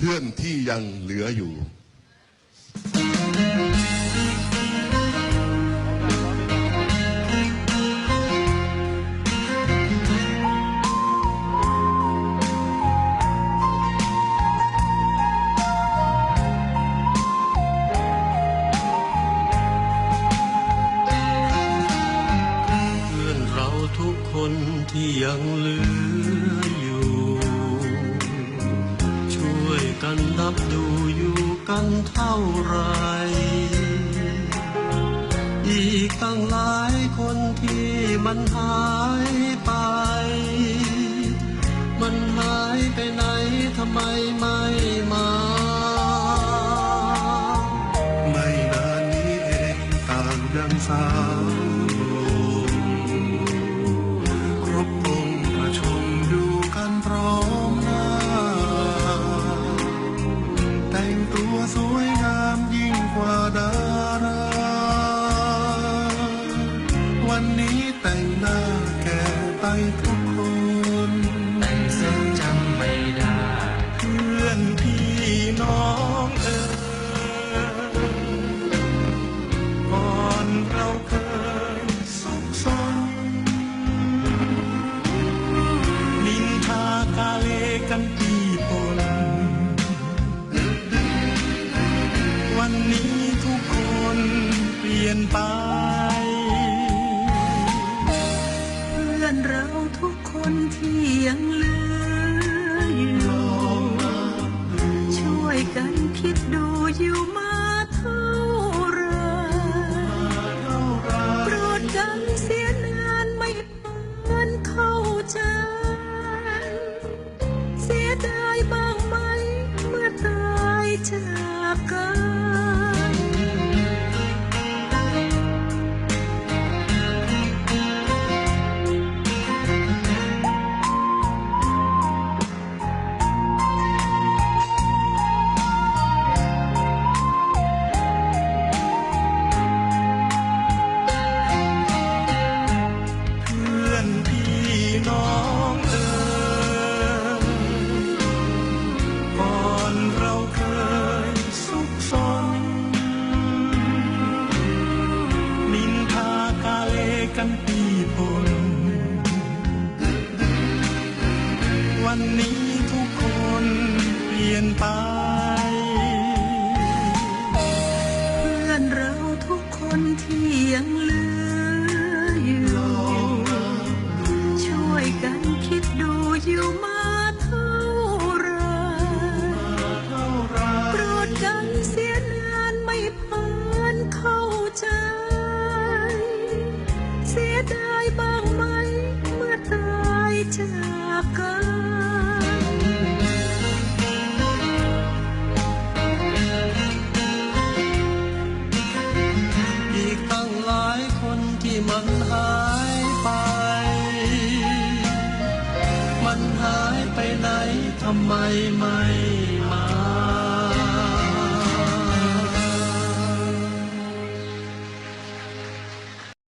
เพื่อนที่ยังเหลืออยู่ เพื่อนเราทุกคนที่ยังเหลือ กันเท่าไร อีกตั้งหลายคนที่มันหายไป มันหายไปไหนทำไมไม่มาไม่นานนี้เองต่างยังสา วันนี้แต่งหน้าแก่ไปทุกคนแต่งเส้นจำไม่ได้ เพื่อนพี่น้องเอ๋ยก่อนเราเคยสุขสนนินทากาเลกันปีปนวันนี้ทุกคนเปลี่ยนไป จ เลกันปีพลวันนี้ทุกคนเปลี่ยนไปำไมไม่มา